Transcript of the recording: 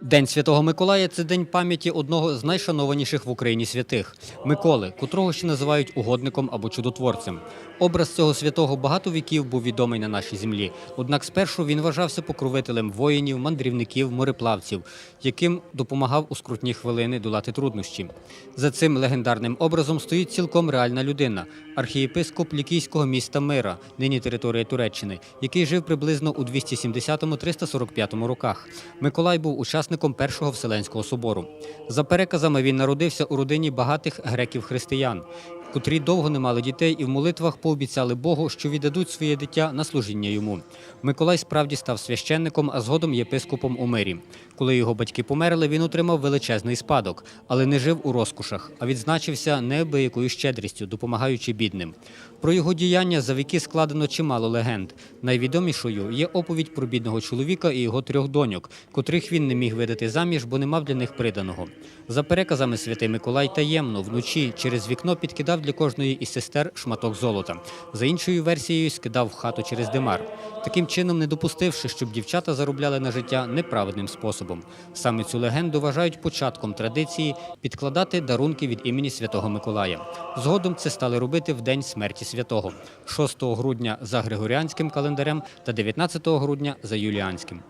День Святого Миколая це день пам'яті одного з найшанованіших в Україні святих Миколи, котрого ще називають угодником або чудотворцем. Образ цього святого багато віків був відомий на нашій землі. Однак спершу він вважався покровителем воїнів, мандрівників, мореплавців, яким допомагав у скрутні хвилини долати труднощі. За цим легендарним образом стоїть цілком реальна людина архієпископ лікійського міста Мира, нині територія Туреччини, який жив приблизно у 270-345 роках. Миколай був учасником першого Вселенського собору. За переказами він народився у родині багатих греків-християн, котрі довго не мали дітей і в молитвах пообіцяли Богу, що віддадуть своє дитя на служіння йому. Миколай справді став священником, а згодом єпископом у мирі. Коли його батьки померли, він отримав величезний спадок, але не жив у розкошах, а відзначився неабиякою щедрістю, допомагаючи бідним. Про його діяння за віки складено чимало легенд. Найвідомішою є оповідь про бідного чоловіка і його трьох доньок, котрих він не міг видати заміж, бо не мав для них приданого. За переказами святий Миколай таємно вночі через вікно підкидав для кожної із сестер шматок золота. За іншою версією, скидав в хату через димар, таким чином не допустивши, щоб дівчата заробляли на життя неправедним способом. Саме цю легенду вважають початком традиції підкладати дарунки від імені святого Миколая. Згодом це стали робити в день смерті святого 6 грудня за григоріанським календарем та 19 грудня за юліанським.